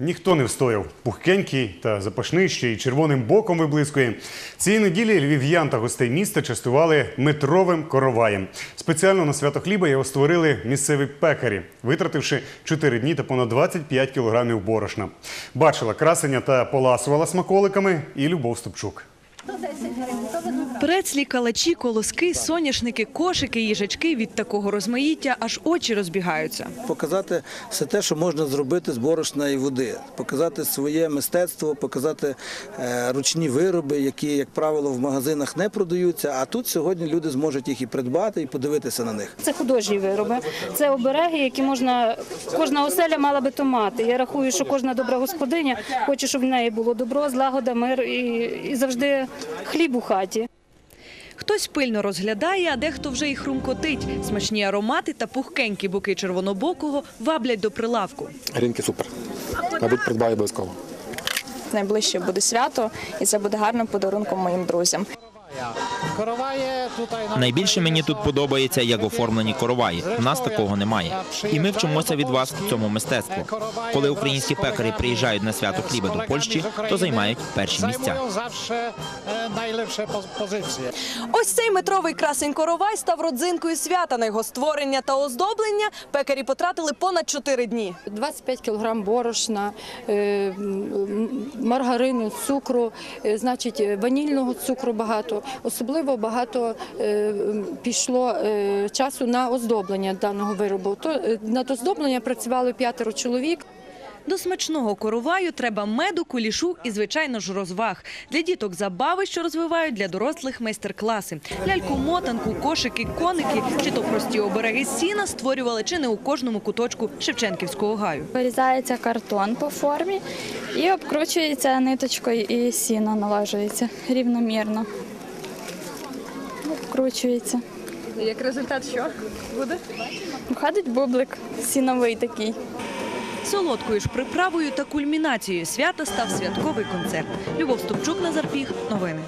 Ніхто не встояв. Пухкенький та запашний ще й червоним боком виблискує. Цієї неділі львів'ян та гостей міста частували метровим короваєм. Спеціально на свято хліба його створили місцеві пекарі, витративши 4 дні та понад 25 кілограмів борошна. Бачила красення та поласувала смаколиками і Любов Ступчук. Прецлі, калачі, колоски, соняшники, кошики, їжачки від такого розмаїття аж очі розбігаються. показати все те, що можна зробити з борошна і води, показати своє мистецтво, показати е, ручні вироби, які, як правило, в магазинах не продаються. А тут сьогодні люди зможуть їх і придбати, і подивитися на них. Це художні вироби, це обереги, які можна кожна оселя мала би то мати. Я рахую, що кожна добра господиня хоче, щоб в неї було добро, злагода, мир і, і завжди хліб у хаті. Хтось пильно розглядає, а дехто вже і хрумкотить. Смачні аромати та пухкенькі боки червонобокого ваблять до прилавку. Грінки супер. Мабуть, придбаю обов'язково. найближче буде свято, і це буде гарним подарунком моїм друзям. Найбільше мені тут подобається, як оформлені короваї. У нас такого немає. І ми вчимося від вас цьому мистецтву. Коли українські пекарі приїжджають на свято хліба до Польщі, то займають перші місця. najlepsze. Ось цей метровий красень коровай став родзинкою свята. На його створення та оздоблення пекарі потратили понад 4 дні. 25 кілограм борошна, е, маргарину, цукру, е, значить е, ванільного цукру багато. Особливо багато е, пішло е, часу на оздоблення даного виробу. То е, над оздобленням працювали п'ятеро чоловік. До смачного короваю треба меду, кулішу і, звичайно ж, розваг. Для діток забави, що розвивають, для дорослих майстер-класи. Ляльку, мотанку, кошики, коники чи то прості обереги сіна створювали чи не у кожному куточку Шевченківського гаю. Вирізається картон по формі і обкручується ниточкою, і сіно налажується рівномірно. Обкручується. Як результат, що буде? Виходить бублик сіновий такий. Солодкою ж приправою та кульмінацією свята став святковий концерт. Любов Ступчук, Назар Піх. Новини.